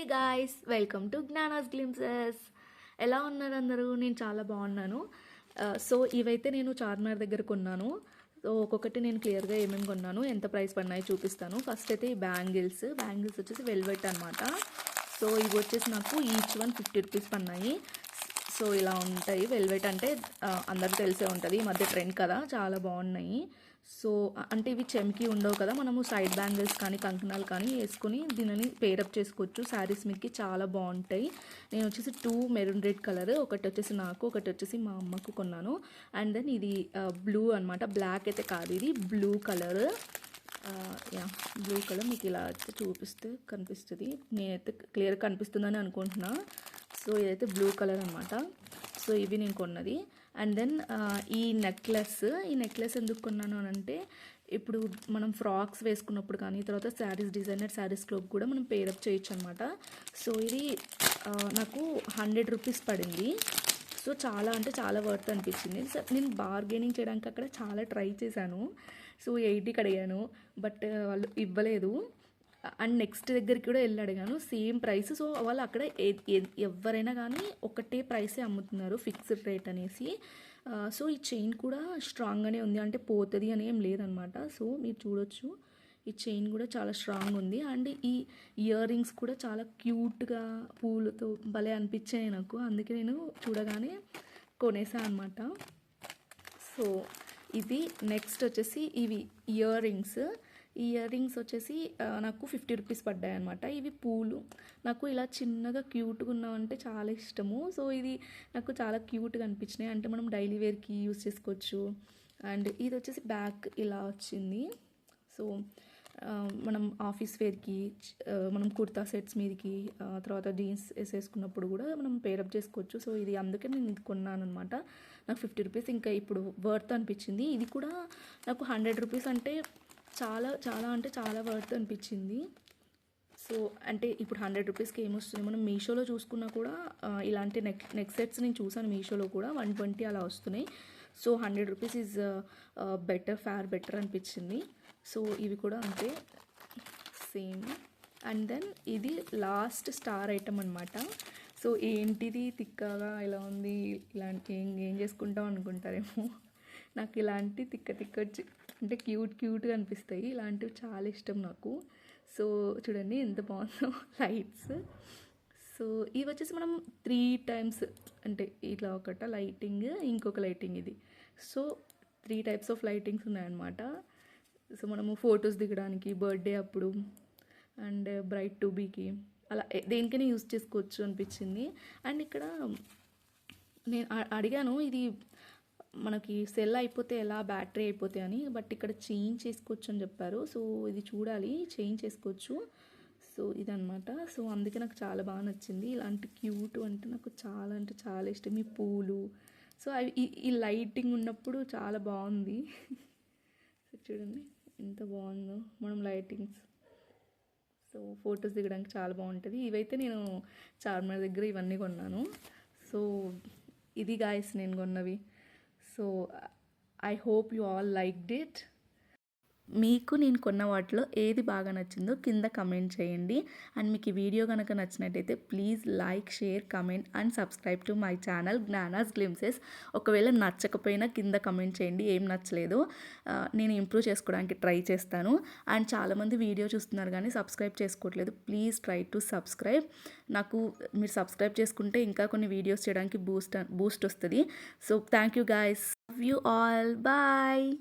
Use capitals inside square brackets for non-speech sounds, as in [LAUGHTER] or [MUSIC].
Hey guys welcome to Gnanas glimpses ఎలా ఉన్నారు అందరూ? నేను చాలా బాగున్నాను. సో ఇవైతే నేను చార్మినార్ దగ్గర కొన్నాను. సో ఒక్కొక్కటి నేను క్లియర్గా ఏమేమి కొన్నాను ఎంత ప్రైస్ పడినాయో చూపిస్తాను. ఫస్ట్ అయితే ఈ బ్యాంగిల్స్. బ్యాంగిల్స్ వచ్చేసి వెల్వెట్ అనమాట సో ఇవి వచ్చేసి నాకు ఈచ్ వన్ ఫిఫ్టీ రూపీస్ పడినాయి. సో ఇలా ఉంటాయి. వెల్వెట్ అంటే అందరికి అందరికీ తెలిసే ఉంటుంది. ఈ మధ్య ట్రెండ్ కదా చాలా బాగున్నాయి. సో అంటే ఇవి చెమ్కి ఉండవు కదా. మనము సైడ్ బ్యాంగిల్స్ కానీ కంకణాలు కానీ వేసుకుని దీనిని పేరప్ చేసుకోవచ్చు. శారీస్ మీదకి చాలా బాగుంటాయి. నేను వచ్చేసి టూ మెరూన్ రెడ్ కలర్ ఒకటి వచ్చేసి నాకు ఒకటి వచ్చేసి మా అమ్మకు కొన్నాను. అండ్ దెన్ ఇది బ్లూ అనమాట బ్లాక్ అయితే కాదు ఇది blue colour. Yeah blue colour. మీకు ఇలా అయితే చూపిస్తే కనిపిస్తుంది. నేనైతే క్లియర్ కనిపిస్తుందని అనుకుంటున్నా. సో ఇదైతే బ్లూ కలర్ అనమాట సో ఇవి నేను కొన్నది. అండ్ దెన్ ఈ నెక్లెస్ ఈ నెక్లెస్ ఎందుకు కొన్నాను అని అంటే ఇప్పుడు మనం ఫ్రాక్స్ వేసుకున్నప్పుడు కానీ తర్వాత శారీస్ డిజైనర్ శారీస్ క్లోక్ కూడా మనం పేరప్ చేయొచ్చు అనమాట సో ఇది నాకు హండ్రెడ్ రూపీస్ పడింది. సో చాలా అంటే చాలా వర్త్ అనిపించింది. సో నేను బార్గెనింగ్ చేయడానికి అక్కడ చాలా ట్రై చేశాను. సో ఎయిటీకి అడిగాను. బట్ వాళ్ళు ఇవ్వలేదు. అండ్ నెక్స్ట్ దగ్గరికి కూడా వెళ్ళి అడిగాను సేమ్ ప్రైస్. సో వాళ్ళు అక్కడ ఎవరైనా కానీ ఒకటే ప్రైసే అమ్ముతున్నారు ఫిక్స్డ్ రేట్ అనేసి. సో ఈ చైన్ కూడా స్ట్రాంగ్గానే ఉంది. అంటే పోతుంది అని ఏం లేదనమాట. సో మీరు చూడొచ్చు. ఈ చైన్ కూడా చాలా స్ట్రాంగ్ ఉంది. అండ్ ఈ ఇయర్ రింగ్స్ కూడా చాలా క్యూట్గా పూలతో భలే అనిపించాయి నాకు. అందుకే నేను చూడగానే కొనేసా అనమాట సో ఇది నెక్స్ట్ వచ్చేసి ఇవి ఇయర్ రింగ్స్ ఈ ఇయర్ రింగ్స్ వచ్చేసి నాకు ఫిఫ్టీ రూపీస్ పడ్డాయి అనమాట ఇవి పూలు. నాకు ఇలా చిన్నగా క్యూట్గా ఉన్నామంటే చాలా ఇష్టము. సో ఇది నాకు చాలా క్యూట్గా అనిపించినాయి. అంటే మనం డైలీ వేర్కి యూస్ చేసుకోవచ్చు. అండ్ ఇది వచ్చేసి బ్యాక్ ఇలా వచ్చింది. సో మనం ఆఫీస్ వేర్కి మనం కుర్తా సెట్స్ మీదకి తర్వాత జీన్స్ వేసేసుకున్నప్పుడు కూడా మనం పేరప్ చేసుకోవచ్చు. సో ఇది అందుకే నేను ఇది కొన్నాను అనమాట నాకు ఫిఫ్టీ రూపీస్ ఇంకా ఇప్పుడు వర్త్ అనిపించింది. ఇది కూడా నాకు హండ్రెడ్ రూపీస్ అంటే చాలా చాలా అంటే చాలా వర్త్ అనిపించింది. సో అంటే ఇప్పుడు హండ్రెడ్ రూపీస్కి ఏమొస్తుంది? మనం మీషోలో చూసుకున్నా కూడా ఇలాంటి నెక్ నెక్ సెట్స్ నేను చూసాను మీషోలో కూడా వన్ ట్వంటీ అలా వస్తున్నాయి. So hundred rupees is better fair better అనిపించింది. సో ఇవి కూడా అంతే. సేమ్ అండ్ దెన్ ఇది లాస్ట్ స్టార్ ఐటమ్ అనమాట సో ఏంటిది? తిక్కగా ఇలా ఉంది? ఇలాంటి ఏం ఏం చేసుకుంటాం అనుకుంటారేమో. నాకు ఇలాంటి తిక్క తిక్క చి- అంటే క్యూట్ క్యూట్గా అనిపిస్తాయి. ఇలాంటివి చాలా ఇష్టం నాకు. సో చూడండి ఎంత బాగుందో [LAUGHS] లైట్స్. సో ఇవి వచ్చేసి మనం త్రీ టైమ్స్ అంటే ఇట్లా ఒకట లైటింగ్ ఇంకొక లైటింగ్ ఇది. So three types of lightings ఉన్నాయన్నమాట. సో మనము ఫొటోస్ దిగడానికి బర్త్డే అప్పుడు అండ్ బ్రైట్ టు బీకి అలా దేనికైనా యూస్ చేసుకోవచ్చు అనిపించింది. అండ్ ఇక్కడ నేను అడిగాను ఇది మనకి సెల్ అయిపోతే ఎలా బ్యాటరీ అయిపోతే అని బట్ ఇక్కడ చేంజ్ చేసుకోవచ్చు అని చెప్పారు. సో ఇది చూడాలి చేంజ్ చేసుకోవచ్చు. సో ఇదనమాట సో అందుకే నాకు చాలా బాగా నచ్చింది. ఇలాంటి క్యూట్ అంటే నాకు చాలా అంటే చాలా ఇష్టం. ఈ పూలు. సో అవి ఈ- ఈ లైటింగ్ ఉన్నప్పుడు చాలా బాగుంది. సో చూడండి ఎంత బాగుందో మనం లైటింగ్స్. సో ఫొటోస్ దిగడానికి చాలా బాగుంటుంది. ఇవైతే నేను చార్మినార్ దగ్గర ఇవన్నీ కొన్నాను. సో ఇది గాయస్ నేను కొన్నవి. So I hope you all like it మీకు నేను కొన్న వాటిలో ఏది బాగా నచ్చిందో కింద కమెంట్ చేయండి. అండ్ మీకు ఈ వీడియో కనుక నచ్చినట్టయితే please like share comment and subscribe to my channel Gnanas glimpses ఒకవేళ నచ్చకపోయినా కింద కమెంట్ చేయండి ఏం నచ్చలేదు. నేను ఇంప్రూవ్ చేసుకోవడానికి ట్రై చేస్తాను. అండ్ చాలామంది వీడియో చూస్తున్నారు కానీ సబ్స్క్రైబ్ చేసుకోవట్లేదు. ప్లీజ్ ట్రై టు సబ్స్క్రైబ్ నాకు మీరు సబ్స్క్రైబ్ చేసుకుంటే ఇంకా కొన్ని వీడియోస్ చేయడానికి బూస్ట్ బూస్ట్ వస్తుంది. So thank you guys you all bye